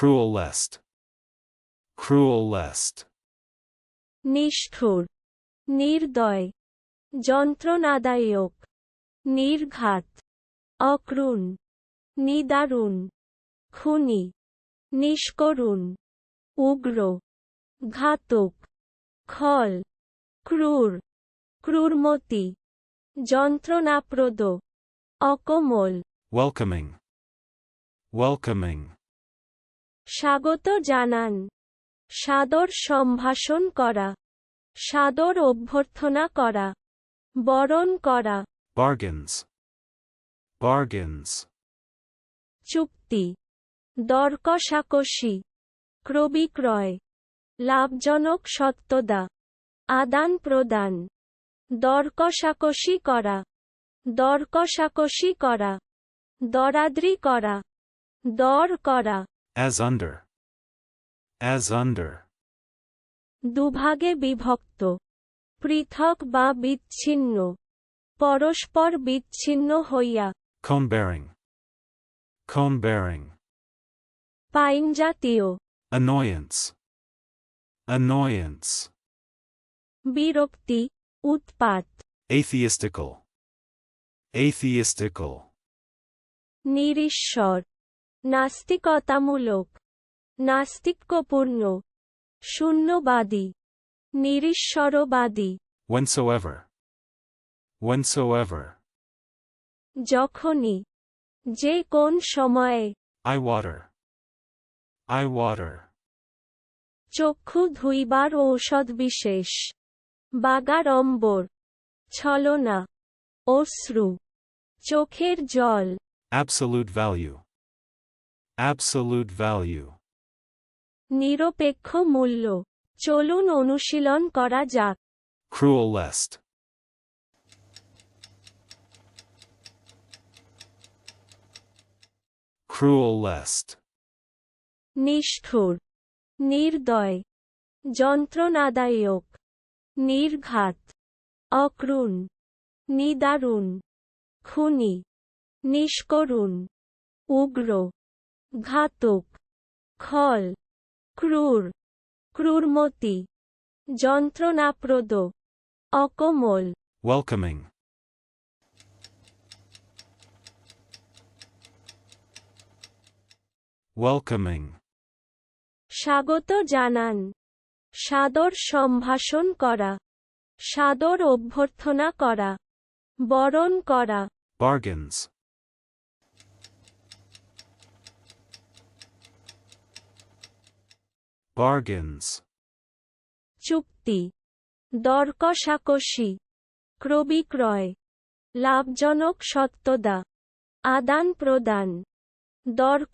cruelest, cruelest, নিষ্ঠুর নির্দয় যন্ত্রণাদায়ক নির্ঘাত অক্রুণ নিদারুণ খুনি নিষ্করুণ উগ্র ঘাতক খল ক্রূর ক্রূরমতি যন্ত্রণাপ্রদ অকমল। Welcoming, welcoming, স্বাগত জানান। সাদর সম্ভাষণ করা। সাদর অভ্যর্থনা করা। বরণ করা। Bargains, bargains, চুক্তি। দরকষাকষি। ক্রবিক্রয়। লাভজনক সত্যদা আদান প্রদান। দরকষাকষি করা। দরকষাকষি করা। দরাদ্রি করা। দর করা। As under, as under, দুভাগে বিভক্ত পৃথক বা বিচ্ছিন্ন পরস্পর বিচ্ছিন্ন হইয়া cone bearing, পাইন জাতীয় annoyance, annoyance, বিরক্তি উৎপাত atheistical, atheistical, নিরীশ্বর নাস্তিকতামূলক নাস্তিক্যপূর্ণ শূন্যবাদী নিরীশ্বরবাদী। Whensoever, whensoever, যখনই যে কোন সময়ে। I water, I water, চক্ষু ধুইবার ঔষধ বিশেষ বাগাড়ম্বর ছলনা অশ্রু চোখের জল। Absolute value, absolute value, নিরপেক্ষ মূল্য। চলুন অনুশীলন করা যাক। Cruelest, cruelest, নিষ্ঠুর। নির্দয়। যন্ত্রণাদায়ক। নির্ঘাত। অক্রুণ। নিদারুণ। খুনি। নিষ্করুণ। উগ্র। ঘাতক খল ক্রূর ক্রূরমতি যন্ত্রণাপ্রদ অকমল। Welcoming, welcoming, স্বাগত জানান। সাদর সম্ভাষণ করা। সাদর অভ্যর্থনা করা। বরণ করা। Bargains, bargains, চুক্তি। দর ক্রবিক্রয় লাভজনক সত্যদা আদান প্রদান। দর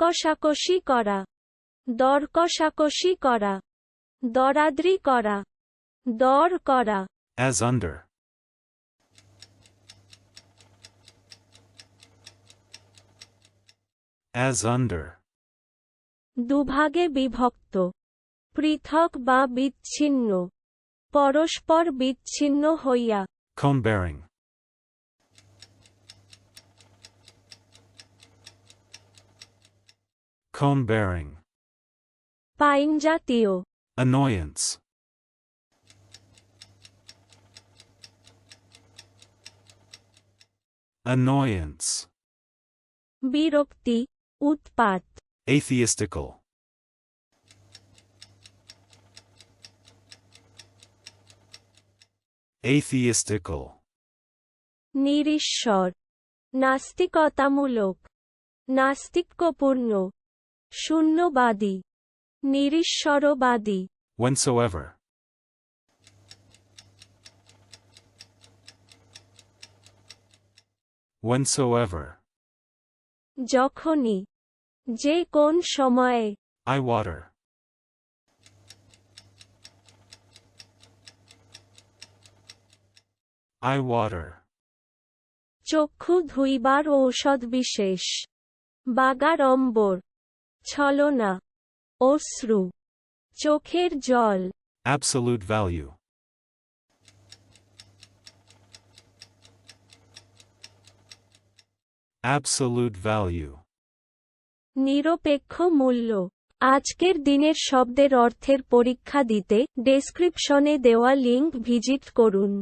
করা। দর করা। দরাদ্রি করা। দর করা। As under, as under, দুভাগে বিভক্ত। পৃথক বা বিচ্ছিন্ন পরস্পর বিচ্ছিন্ন হইয়া cone bearing, cone bearing, pine জাতীয় annoyance, annoyance, বিরক্তি উৎপাত atheistical, atheistical, নিরীশ্বর নাস্তিকতামূলক নাস্তিক্যপূর্ণ শূন্যবাদী নিরীশ্বরবাদী। whensoever, whensoever, যখনই যে কোন সময়ে। I water, I water, চক্ষু ধুইবার ঔষধ বিশেষ। বাগাড়ম্বর ছলনা অশ্রু চোখের জল। Absolute value, absolute value, নিরপেক্ষ মূল্য। আজকের দিনের শব্দের অর্থের পরীক্ষা দিতে ডেসক্রিপশনে দেওয়া লিঙ্ক ভিজিট করুন।